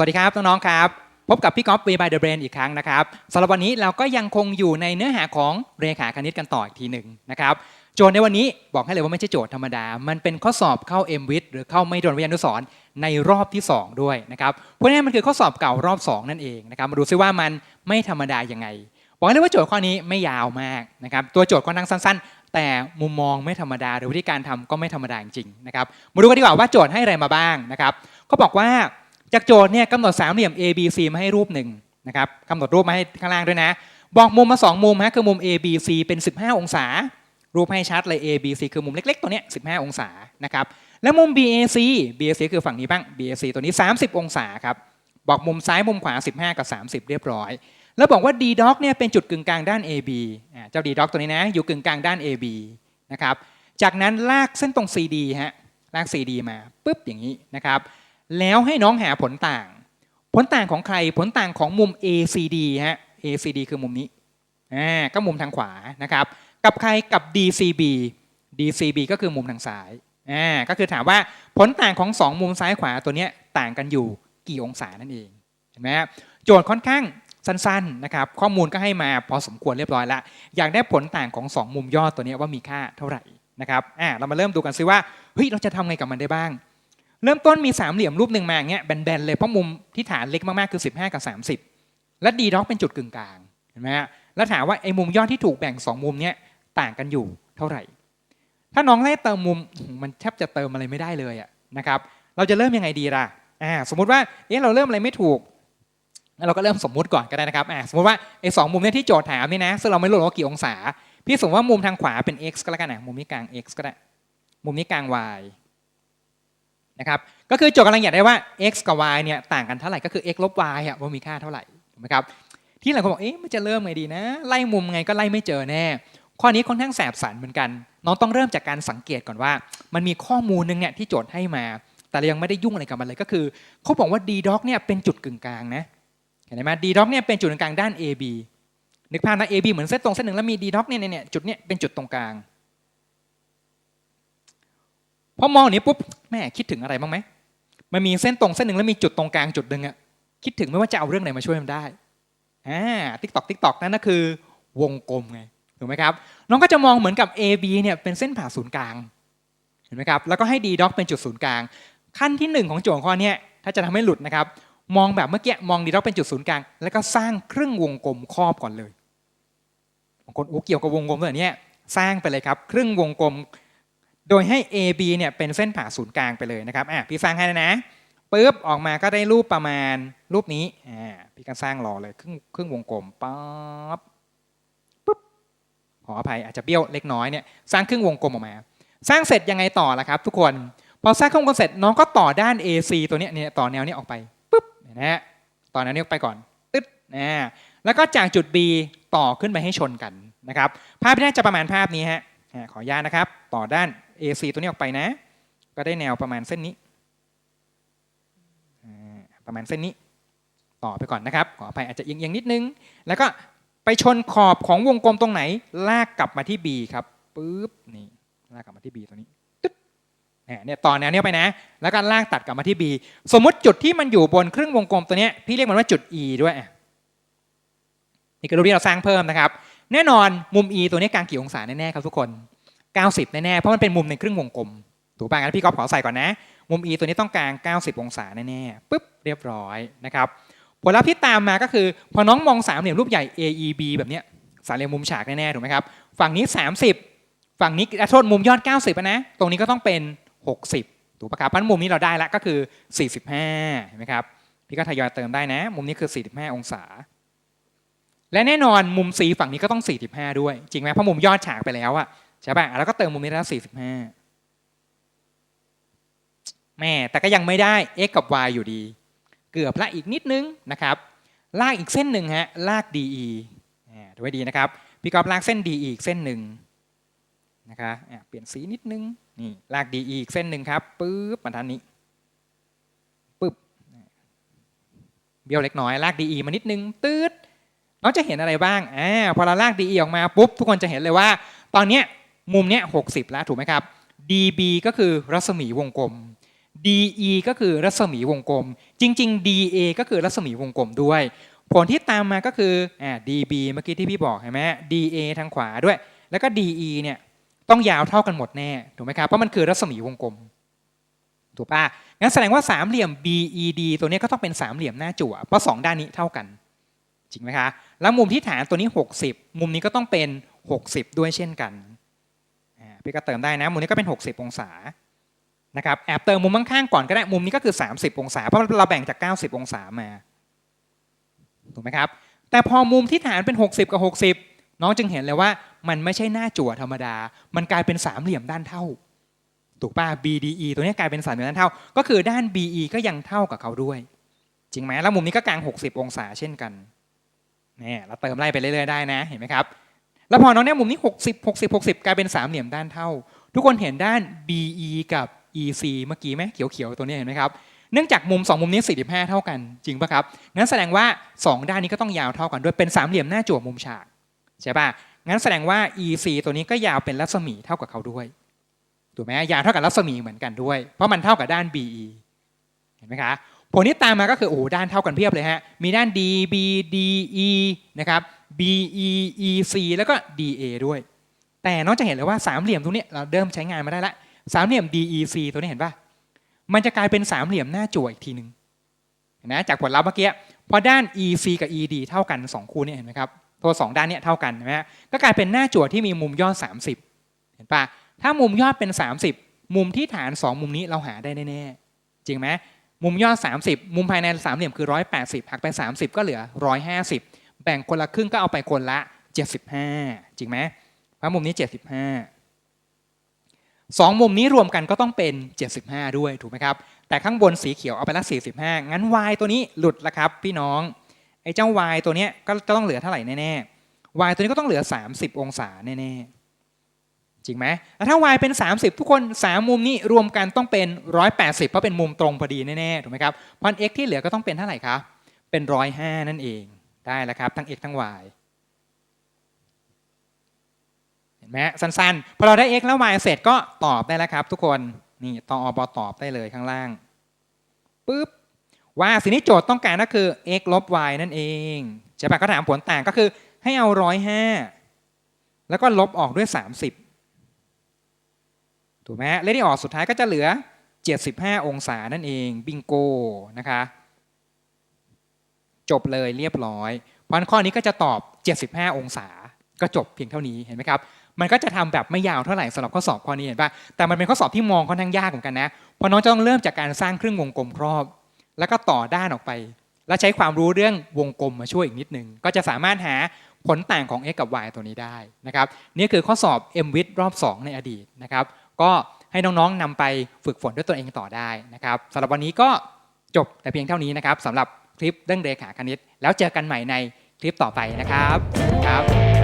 สวัสดีครับน้องๆครับ พบกับพี่ก๊อฟ V by the Brain อีกครั้งนะครับสำหรับวันนี้เราก็ยังคงอยู่ในเนื้อหาของเรขาคณิตกันต่ออีกทีหนึ่งนะครับโจทย์ในวันนี้บอกให้เลยว่าไม่ใช่โจทย์ธรรมดา มันเป็นข้อสอบเข้า m w i t หรือเข้าไม่โดนวิทยานุสรณ์ในรอบที่ 2 ด้วยนะครับเพราะนั้นมันคือข้อสอบเก่ารอบ 2 นั่นเองนะครับมาดูซิว่ามันไม่ธรรมดายังไง บอกให้เลยว่าโจทย์ข้อนี้ไม่ยาวมากนะครับตัวโจทย์ค่อนข้างสั้น ๆ แต่มุมมองไม่ธรรมดาหรือวิธีการทำก็ไม่ธรรมดาจริงๆนะครับมาดูกันดีกว่าว่าโจทย์ให้อะไรมาบ้างนะครับเขาบอกว่า จากโจทย์เนี่ยกำหนดสามเหลี่ยม A B C มาให้รูปหนึ่งนะครับกำหนดรูปมาให้ข้างล่างด้วยนะ บอกมุมมา 2 มุมฮะคือมุม A B C เป็น 15 องศา รูปให้ชัดเลย A B C คือมุมเล็กๆ ตัวเนี้ย15 องศานะครับแล้วมุม B A C B A C คือฝั่งนี้บ้าง B A C ตัวนี้ 30 องศาครับบอกมุมซ้ายมุมขวา 15 กับ 30 เรียบร้อย แล้วบอกว่า D dot เนี่ยเป็นจุดกึ่งกลางด้าน AB อ่าเจ้า D dot ตัวนี้นะอยู่กึ่งกลางด้าน AB นะครับจากนั้นลากเส้นตรง CD ฮะลาก CD มาปุ๊บอย่างนี้นะครับ แล้วให้น้องหาผลต่าง ผลต่างของใครผลต่างของมุม ACD ฮะ ACD คือมุมนี้อ่าก็มุมทางขวานะครับ กับใครกับ DCB DCB ก็คือมุมทางซ้ายอ่าก็คือถามว่าผลต่างของสองมุมซ้ายขวาตัวเนี้ยต่างกันอยู่กี่องศานั่นเองเห็นไหมครับโจทย์ค่อนข้างสั้นๆนะครับข้อมูลก็ให้มาพอสมควรเรียบร้อยละอยากได้ผลต่างของสองมุมยอดตัวนี้ว่ามีค่าเท่าไหร่นะครับอ่าเรามาเริ่มดูกันซิว่าเฮ้ยเราจะทำไงกับมันได้บ้าง เริ่มต้นมีสามเหลี่ยมรูปหนึ่งมาอย่างเงี้ยแบนๆเลยเพราะมุมที่ฐานเล็กมากๆคือ 15 กับ 30 และดีด็อกเป็นจุดกึ่งกลางเห็นไหมฮะแล้วถามว่าไอ้มุมยอดที่ถูกแบ่งสองมุมเนี้ยต่างกันอยู่เท่าไหร่ ถ้าน้องไล่เติมมุมมันแทบจะเติมอะไรไม่ได้เลยอะนะครับเราจะเริ่มยังไงดีล่ะอ่าสมมุติว่าเอ๊ะเราเริ่มอะไรไม่ถูกเราก็เริ่มสมมุติก่อนก็ได้นะครับอ่าสมมติว่าไอ้สองมุมเนี้ยที่โจทย์ถามนี่นะซึ่งเราไม่รู้ว่ากี่องศา พี่สมมติว่ามุมทางขวาเป็น x ก็แล้วกันนะมุมนี้กลาง x ก็ได้มุมนี้กลาง y นะครับก็คือโจทย์กำลังอยากได้ว่า x กับ y เนี่ยต่างกันเท่าไหร่ก็คือ x ลบ y อะว่ามีค่าเท่าไหร่ถูกไหมครับที่หลายคนบอกเอ๊ะมันจะเริ่มไงดีนะ ไล่มุมไงก็ไล่ไม่เจอแน่ ข้อนี้ค่อนข้างแสบสันเหมือนกัน น้องต้องเริ่มจากการสังเกตก่อนว่า มันมีข้อมูลหนึงเนี่ยที่โจทย์ให้มา แต่เรายังไม่ได้ยุ่งอะไรกับมันเลยก็คือเขาบอกว่า d doc เนี่ยเป็นจุดกึ่งกลางนะเห็นไหม d doc เนี่ยเป็นจุดตรงกลางด้าน AB นึกภาพนะ AB เหมือนเส้นตรงเส้นหนึ่งแล้วมี d doc เนี่ยเนี่ยจุดเนี่ยเป็นจุดตรงกลาง พอมององนี้ปุ๊บแม่คิดถึงอะไรบ้างไหมมันมีเส้นตรงเส้นหนึ่งแล้วมีจุดตรงกลางจุดหนึ่งอะคิดถึงไม่ว่าจะเอาเรื่องไหนมาช่วยมันได้อ่าติ๊กตอกติ๊กตอกนั่นก็คือ วงกลมไงถูกไหมครับน้องก็จะมองเหมือนกับ AB เนี่ยเป็นเส้นผ่าศูนย์กลางเห็นไหมครับแล้วก็ให้ d doc เป็นจุดศูนย์กลาง ขั้นที่หนึ่งของโจทย์ข้อเนี้ยถ้าจะทำให้หลุดนะครับ มองแบบเมื่อกี้มองดีด็อกเป็นจุดศูนย์กลาง แล้วก็สร้างครึ่งวงกลมครอบก่อนเลยบางคนโอ้เกี่ยวกับวงกลมแบบนี้สร้างไปเลยครับ ครึ่งวงกลม โดยให้ AB เนี่ยเป็นเส้นผ่าศูนย์กลางไปเลยนะครับอะพี่สร้างให้แล้วนะปุ๊บออกมาก็ได้รูปประมาณรูปนี้อ่าพี่ก็สร้างรอเลยครึ่งครึ่งวงกลมป๊บปุ๊บขออภัยอาจจะเบี้ยวเล็กน้อยเนี่ยสร้างครึ่งวงกลมออกมา สร้างเสร็จยังไงต่อล่ะครับ ทุกคนพอสร้างครึ่งวงกลมเสร็จน้องก็ต่อด้าน AC ตัวเนี้ยเนี่ยต่อแนวเนี้ยออกไปปุ๊บนะฮะต่อแนวนี้ออกไปก่อนตึ๊ดนะแล้วก็จากจุด B ต่อขึ้นไปให้ชนกันนะครับ ภาพที่น่าจะประมาณภาพนี้ฮะขออนุญาตนะครับ ต่อด้าน AC ตัวนี้ออกไปนะ ก็ได้แนวประมาณเส้นนี้ ประมาณเส้นนี้ ต่อไปก่อนนะครับ ขออภัยอาจจะเอียงๆนิดนึง แล้วก็ไปชนขอบของวงกลมตรงไหน ลากกลับมาที่ B ครับปุ๊บนี่ลากกลับมาที่ B ตัวนี้เนี่ยต่อแนวเนี้ยไปนะ แล้วก็ลากตัดกลับมาที่ B สมมติจุดที่มันอยู่บนครึ่งวงกลมตัวเนี้ยพี่เรียกมันว่าจุด E ด้วยนี่คือรูปที่เราสร้างเพิ่มนะครับ แน่นอนมุม E ตัวนี้กลางกี่องศาแน่ๆครับทุกคน 90 แน่ๆ เพราะมันเป็นมุมในครึ่งวงกลม ถูกป่ะงั้นพี่ก๊อฟขอใส่ก่อนนะ มุม E ตัวนี้ต้องกลาง 90 องศาแน่ๆปุ๊บเรียบร้อยนะครับ ผลลัพธ์ที่ตามมาก็คือ พอน้องมองสามเหลี่ยมรูปใหญ่ AEB แบบเนี้ยสามเหลี่ยมมุมฉากแน่ๆ ถูกไหมครับ ฝั่งนี้ 30 ฝั่งนี้อะโทษมุมยอด 90อะนะ ตรงนี้ก็ต้องเป็น 60 ถูกปะครับเพราะฉะนั้นมุมนี้เราได้ล้วก็คือ 45เห็นไหมครับ พี่ก็ทยอยเติมได้นะ มุมนี้คือ 45 องศาและแน่นอนมุม C ฝั่งนี้ก็ต้อง 45 ด้วย จริงไหมเพราะมุมยอดฉากไปแล้วอะ ใช่ป่ะแล้วก็เติมมุมนี้แล้ว45แม่แต่ก็ยังไม่ได้ x กับ y อยู่ดี เกือบละอีกนิดนึงนะครับ ลากอีกเส้นหนึ่งฮะลาก DE อ่าดูให้ดีนะครับ พี่กอฟลากเส้น DE อีกเส้นหนึ่งนะคะอะเปลี่ยนสีนิดนึงนี่ลาก DE อีกเส้นหนึ่งครับปึ๊บมาทางนี้ปึ๊บเบี้ยวเล็กน้อยลาก DE มานิดนึงตืดน้องจะเห็นอะไรบ้างอ่าพอเราลาก DE ออกมาปุ๊บทุกคนจะเห็นเลยว่า ตอนเนี้ย มุมเนี้ย60แล้วถูกไหมครับ DB ก็คือรัศมีวงกลม DE ก็คือรัศมีวงกลม จริง ๆ DA ก็คือรัศมีวงกลมด้วย ผลที่ตามมาก็คืออ่า DB เมื่อกี้ที่พี่บอกเห็นไหม DA ทางขวาด้วย แล้วก็ DE เนี่ยต้องยาวเท่ากันหมดแน่ถูกไหมครับเพราะมันคือรัศมีวงกลมถูกปะงั้นแสดงว่าสามเหลี่ยม BED ตัวนี้ก็ต้องเป็นสามเหลี่ยมหน้าจั่วเพราะสองด้านนี้เท่ากัน จริงไหมคะแล้วมุมที่ฐานตัวนี้ 60 มุมนี้ก็ต้องเป็น 60 ด้วยเช่นกัน พี่ก็เติมได้นะ มุมนี้ก็เป็น 60 องศานะครับแอบเติมมุมข้างๆก่อนก็ได้มุมนี้ก็คือ 30 องศา เพราะเราแบ่งจาก 90 องศามาถูกไหมครับแต่พอมุมที่ฐานเป็น 60 กับ 60 น้องจึงเห็นเลยว่ามันไม่ใช่หน้าจั่วธรรมดา มันกลายเป็นสามเหลี่ยมด้านเท่า ถูกป่ะ BDE ตัวนี้กลายเป็นสามเหลี่ยมด้านเท่า ก็คือด้าน BE ก็ยังเท่ากับเขาด้วย จริงไหมแล้วมุมนี้ก็กลาง 60 องศาเช่นกันเนี่ยเราเติมไล่ไปเรื่อยๆได้นะ เห็นไหมครับ แล้วพอน้องเนี่ยมุมนี้ 60 60 60 กลายเป็นสามเหลี่ยมด้านเท่า ทุกคนเห็นด้าน BE กับ EC เมื่อกี้ไหมเขียวๆ ตัวนี้เห็นไหมครับ เนื่องจากมุม 2 มุมนี้ 45 เท่ากันจริงปะครับ งั้นแสดงว่า 2 ด้านนี้ก็ต้องยาวเท่ากันด้วยเป็นสามเหลี่ยมหน้าจั่วมุมฉากใช่ปะงั้นแสดงว่า EC ตัวนี้ก็ยาวเป็นรัศมีเท่ากับเขาด้วยถูกไหมยาวเท่ากับรัศมีเหมือนกันด้วย เพราะมันเท่ากับด้าน BE เห็นไหมคะผลที่ตามมาก็คือโอ้ด้านเท่ากันเพียบเลยฮะมีด้าน D B D E นะครับ B E E C แล้วก็ D A ด้วย แต่น้องจะเห็นเลยว่าสามเหลี่ยมตรงนี้เราเริ่มใช้งานมาได้ละสามเหลี่ยม D E C ตัวนี้เห็นป่ะมันจะกลายเป็นสามเหลี่ยมหน้าจั่วอีกทีหนึ่งเห็นไหมจากผลลัพธ์เมื่อกี้พอด้าน EC กับ ED เท่ากันสองคู่เนี่ยเห็นไหมครับตัวสองด้านเนี่ยเท่ากันเห็นไหมฮะก็กลายเป็นหน้าจั่วที่มีมุมยอด30 เห็นปะถ้ามุมยอดเป็น 30 มุมที่ฐาน 2 มุมนี้เราหาได้แน่ๆ จริงไหมมุมยอด 30 มุมภายในสามเหลี่ยมคือ 180 หักไป 30 ก็เหลือ 150 บ่งคนละครึ่งก็เอาไปคนละ 75 จริงไหมพระมุมนี้ 75สองมุมนี้รวมกันก็ต้องเป็น 75 ด้วยถูกไหมครับ แต่ข้างบนสีเขียวเอาไปละ 45 งั้น y ตัวนี้หลุดละครับ พี่น้องไอ้เจ้า y ตัวเนี้ยก็จะต้องเหลือเท่าไหร่แน่ ๆ y ตัวนี้ก็ต้องเหลือ 30 องศาแน่ๆจริงไหมแล้วถ้า y เป็น 30 ทุกคน 3 มุมนี้รวมกันต้องเป็น 180 เพราะเป็นมุมตรงพอดีแน่ๆถูกไหมครับเพราะ x ที่เหลือก็ต้องเป็นเท่าไหร่ครับเป็น 105 นั่นเอง ได้แล้วครับทั้ง x ทั้ง y เห็นไหมสั้นๆ พอเราได้ x แล้ว y เสร็จก็ตอบได้แล้วครับ ทุกคนนี่ตอบอตอบได้เลยข้างล่างปุ๊บว่าสิ่งที่โจทย์ต้องการก็คือ x ลบ y นั่นเองใช่ปะก็ถามผลต่างก็คือให้เอาร้อยห้าแล้วก็ลบออกด้วย 30 ถูกไหมเลขที่ออกสุดท้ายก็จะเหลือ 75 องศานั่นเอง บิงโกนะคะ จบเลยเรียบร้อย เพราะข้อนี้ก็จะตอบ 75 องศา ก็จบเพียงเท่านี้เห็นไหมครับ มันก็จะทำแบบไม่ยาวเท่าไหร่สำหรับข้อสอบข้อนี้เห็นปะแต่มันเป็นข้อสอบที่มองค่อนข้างยากเหมือนกันนะ เพราะน้องจะต้องเริ่มจากการสร้างเครึ่องวงกลมครอบ แล้วก็ต่อด้านออกไป แล้วใช้ความรู้เรื่องวงกลมมาช่วยอีกนิดนึง ก็จะสามารถหาผลต่างของ x กับ y ตัวนี้ได้นะครับ นี่คือข้อสอบ m w i t รอบ 2 ในอดีตนะครับ ก็ให้น้องๆนำไปฝึกฝนด้วยตัวเองต่อได้นะครับสำหรับวันนี้ก็จบแต่เพียงเท่านี้นะครับสำหรับ คลิปเรื่องเรขาคณิต แล้วเจอกันใหม่ในคลิปต่อไปนะครับครับ